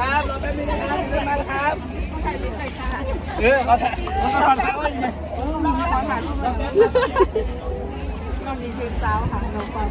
ครับรอแป๊บนึงนะครับเดินมาแล้วครับเออขอถ่ายขอถ่ายถ่ายไว้ยังไงก็มีชุดสาวค่ะน้องปอ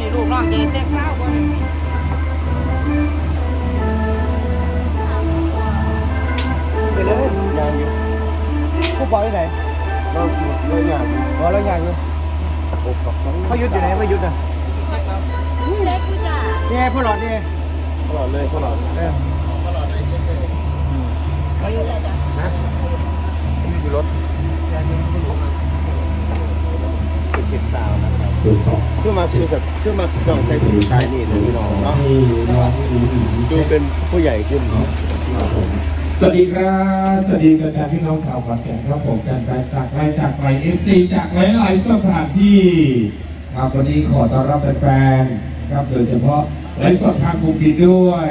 ข้างล่างบ่ได้ลูกน้องเดเซ็กซ์สาวบ่ได้ไปเลยงานอยู่ผู้บอลที่ไหนเราเรางานอยู่บอเรางานอยู่โอ้กับทั้งพยุทธอยู่ไหนพยุทธ์อะเซ็กกูจ้านี่ไงพ่อหลอดนี่ไงพ่อหลอดเลยพ่อหลอดเออไปอยู่เลยจ้ะนะนี่อยู่รถ เป็นเจ็ดสาวนะครับตรวจสอบคือมาคือแบบคือมาต้องใส่สุดท้ายนี่เลยพี่น้องเนาะที่น้องอูอีดูเป็นผู้ใหญ่ขึ้นสวัสดีครับสวัสดีกระจายพี่น้องชาวขอนแก่นครับผมการไปจากไกลจากไกลเอฟซีจากหลายๆสถานที่ครับวันนี้ขอต้อนรับแฟนๆครับโดยเฉพาะไลฟ์สดทางกลุ่มปิดด้วย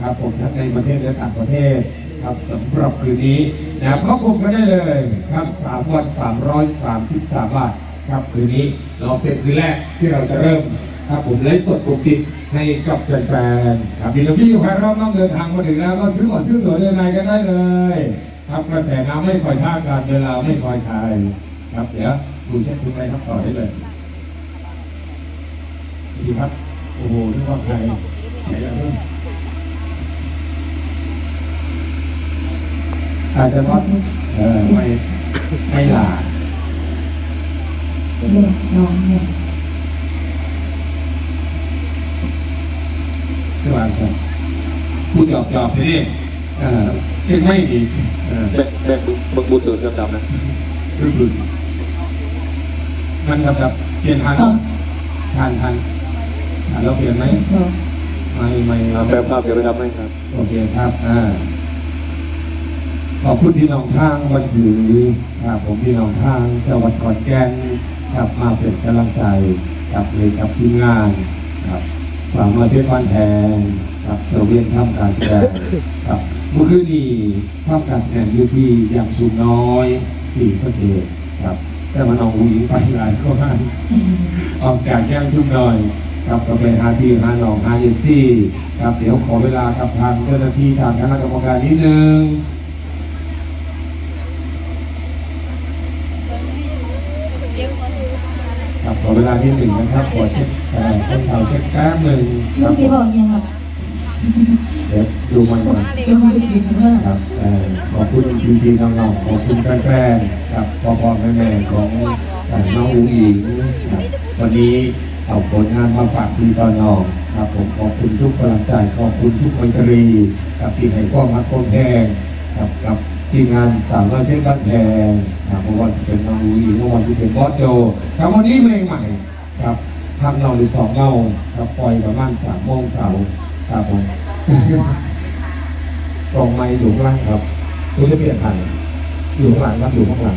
ครับผมทั้งในประเทศและต่างประเทศครับสำหรับคืนนี้นะครับเข้ากลุ่มกันได้เลยครับสามวันสามร้อยสามสิบสามบาท ครับคืนนี้เราเป็นคืนแรกที่เราจะเริ่มครับผมไลฟ์สดกลุ่มปิดให้กับแฟนๆครับพี่น้องที่อยู่ภายรอบนอกเดินทางมาถึงแล้วก็ซื้อหมดซื้อตั๋วเดินในกันได้เลย ครับกระแสน้ำไม่คอยท่ากันเวลาไม่คอยทายครับเดี๋ยวดูเช็คทุกไปครับต่อได้เลยดีครับโอ้โหนึกว่าใครใครจะเริ่มอาจจะทอดเออไม่ไม่หลา เลขสองเนี่ยคือว่าสัพูดหยอกหยอกๆไปดิเออเช็คไม่ดีเออแบกแบกบึกบุตรตื่นดำๆนะรึบรึบมันกับแบบเปลี่ยนทางทานทานทานเราเปลี่ยนไหมสองไม่ไม่อ่าแปลภาพเดี๋ยวไปทำให้ครับ โอเคครับอ่าขอบคุณพี่น้องทางวันถือครับผมพี่น้องทางจังหวัดขอนแก่น ครับมาเป็นกำลังใจกับเลยกับทีมงานครับสามร้อยเพชรวันแทนครับเราเรียนท่ำการแสดงครับเมื่อคืนนี้ทำการแสดงอยู่ที่อย่างสูงน้อยสี่สเกตครับแต่มานองอุ้งไปหลายคนออกจากแก้มทุ่มหน่อยครับก็ไปหาที่หาหนองหาเอซี่ครับเดี๋ยวขอเวลากับทางเจ้าหน้าที่ทางคณะกรรมการนิดนึงครับขอเว ลาที่หนึ่งนะครับขอเช็คเอ่อให้สาวเช็คแป๊บหนึ่งคลูรักบสีบอกยังครับเดี๋ยวดูมันก่อน เป็นลูกสีเพื่อครับเอ่อขอบคุณพี่พี่ๆน้องๆขอบคุณแฟนๆครับพ่อพ่อแม่แม่ๆของเอ่อน้องอุ้งอิงครับวันนี้เอาผลงานมาฝากพี่ตอนน้องครับผมขอบคุณทุกกำลังใจขอบคุณทุกไมตรีกับที่ให้ความรักความแพงครับกับ ทีมงานสามร้อยเพชรบ้านแพงครับเพราะว่าเป็นน้องอุ้งอิงเมื่อวันที่เป็นบอสโจครับวันนี้เพลงใหม่ครับทำเราในสองเงาครับปล่อยประมาณสามโมงเสาร์ครับผมกองไม้อยู่ข้างล่างครับคุณจะเปลี่ยนผ่านอยู่ข้างหลังครับอยู่ข้างหลัง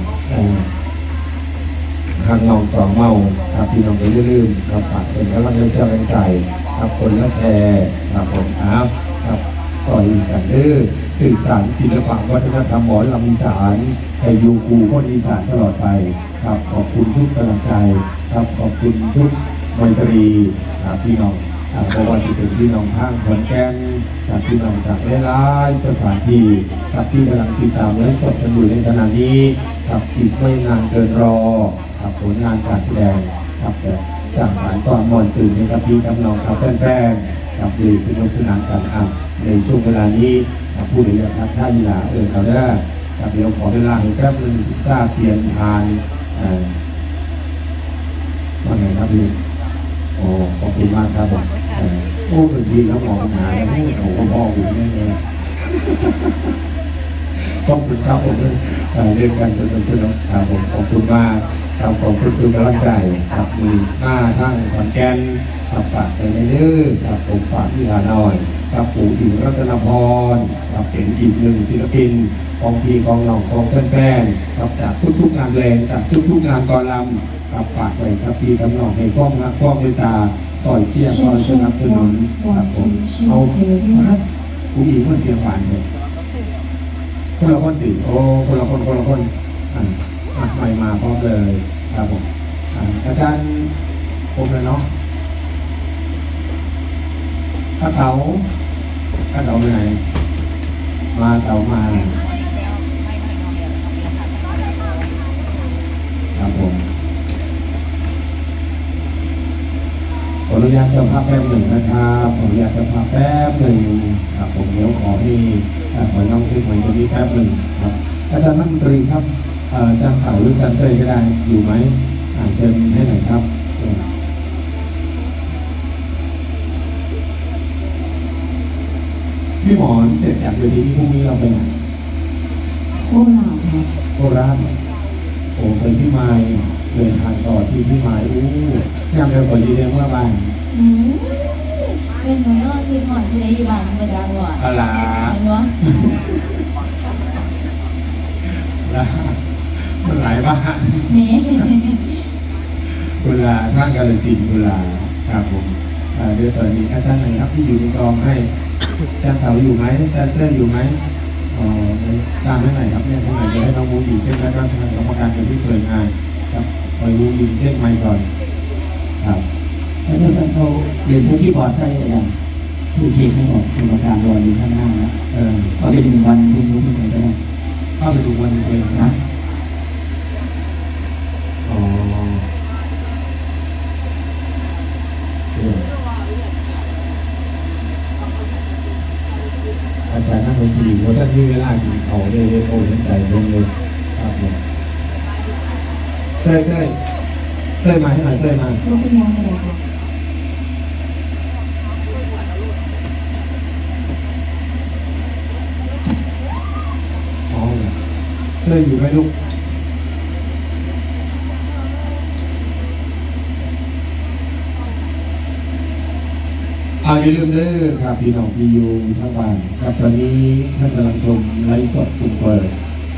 ทางเงาสองเมาครับพี่น้องอย่าลืมครับฝากเป็นกำลังใจเชื่อแรงใจครับคนละแชร์ครับผมครับครับ ซอยกันเด้อสื่อสารศิลปะวัฒนธรรมหมอลำอีสานให้อยูคูคนอีสานตลอดไปครับขอบคุณทุกกำลังใจครับขอบคุณทุกไมตรีครับพี่น้องอ่าเพราะว่าที่เป็นพี่น้องทางขอนแก่นจากพี่น้องจากหลายสถานที่ครับที่กำลังติดตามและสดกันอยู่ในขณะนี้ครับอีกไม่นานเกินรอครับผลงานการแสดงครับแต่สร้างสรรความมวลสื่อในกับพี่กับน้องครับแฟนๆครับดีสนุกสนานกันอะ ในช่วงเวลานี้ผู้ใดอยากทักท่านอย่าเออเขาได้กับเดี๋ยวขอเวลาให้แป๊บนึงศึกษาเปลี่ยนทานว่าไงครับพี่โอ้ขอบคุณมากครับผมโอ้เป็นดีแล้วหมองหาแล้วโอ้พ่อหุ่นแน่เลย ขอบคุณครับผมเรียนกันจนสนุกครับผมขอบคุณมากครับขอบคุณทุกกำลังใจครับมีหน้าทั้งขอนแก่นครับฝากไปในเด้อครับผมฝากที่หาหน่อยครับปู่อิ๋วรัตนพรครับเป็นอีกหนึ่งศิลปินของพี่ของน้องของแฟนๆครับจากทุกๆงานเพลงจากทุกๆงานกอลำครับฝากไว้ครับพี่กำนองให้กล้องนะกล้องด้วตาสอยเชี่ยร์สอยสนับสนุนครับผมเอาครับกูอีกเมื่อเสียงหวานเลย คนละคนติโอ้คนละคนคนละคนอะอะใหม่มาพร้อมเลยครับผมอะอาจารย์ผมเลยเนาะถ้าเต๋าถ้าเต๋าไปไหน มาเต๋ามา ครับผม ข ออนุญาตเจ้าภาพแป๊บหนึ่งนะครับขออนุญาตเจ้าภาพแป๊บหนึ่งครับผมเดี๋ยวขอที่อ่าขอน้องซื้อหวยตัวนี้แป๊บหนึ่งครับอาจารย์นักดนตรีครับเอ่ออาจารย์เต่าหรืออาจารย์เต้ยก็ได้อยู่ไหมอ่าเชิญให้หน่อยครับเออพี่หมอนเสร็จจากเวทีที่พรุ่งนี้เราไปไหนโคราชครับโคราชโอ้ไปพี่ไม้ เดินทางต่อที่พี่ไม้อู้ยามเร็วกว่ายีเดียเมื่อวานอืมเป็นหนูนอนที่หมอนที่ไหนอยู่บ้านก็ดังว่ะอะไรเห็นวะแล้วมันหลายบ้านนี่เวลาท่านกาลสินธุ์เวลาครับผมอ่าเดี๋ยวตอนนี้อาจารย์ไหนครับที่อยู่ในกองให้อาจารย์เต๋าอยู่ไหมอาจารย์เต้ยอยู่ไหมอ๋อตามให้หน่อยครับเนี่ยทางไหนจะให้น้องมูอยู่เช่นแล้วก็ทางกรรมการเป็นที่เปิดงาน ครับคอยมูอยู่เช่นไมค์ก่อนครับแล้วก็สังเขาเรียนที่บอร์ดไส้อย่างผู้ทีมให้หมดกรรมการรออยู่ข้างหน้านะเออก็เป็นหนึ่งวันที่รู้ที่ไหนก็ได้เข้าไปดูวันเองนะอ๋ออาจารย์นั่งดนตรีว่าท่านมีเวลากินเขาได้เลยโอ้ยใจลงเลยครับผม เต้ยเต้ยเต้ยมาให้หน่อยเต้ยมาลูกเป็นยังไงครับอ๋อเต้ยอยู่ไหมลูกอาอย่าลืมเด้อครับพี่น้องที่อยู่ทั้งบ้านครับตอนนี้ท่านกำลังชมไลฟ์สดถูกเปิด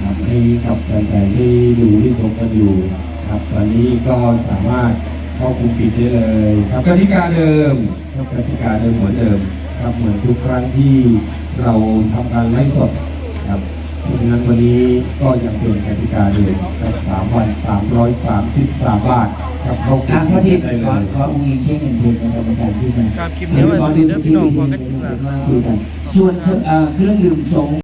ครับให้กับแฟนๆที่ดูที่ชมกันอยู่ ครับตอนนี้ก็สามารถเข้ากลุ่มปิดได้เลยครับกติกาเดิมครับกติกาเดิมเหมือนเดิมครับเหมือนทุกครั้งที่เราทำการไลฟ์สดครับเพราะฉะนั้นวันนี้ก็ยังเป็นกติกาเดิมครับสามวันสามร้อยสามสิบสามบาทครับเข้ากอะลุ่มพอทีปิดได้เลขอยขออุ้งอิงเช็คเงินเดือนในกรรมการที่มาครับคลิปนี้ไว้เดี๋ยวพี่น้องพอกันคลิปหน้าคุยกันส่วนเครื่องเอ่อเครื่องดื่มสง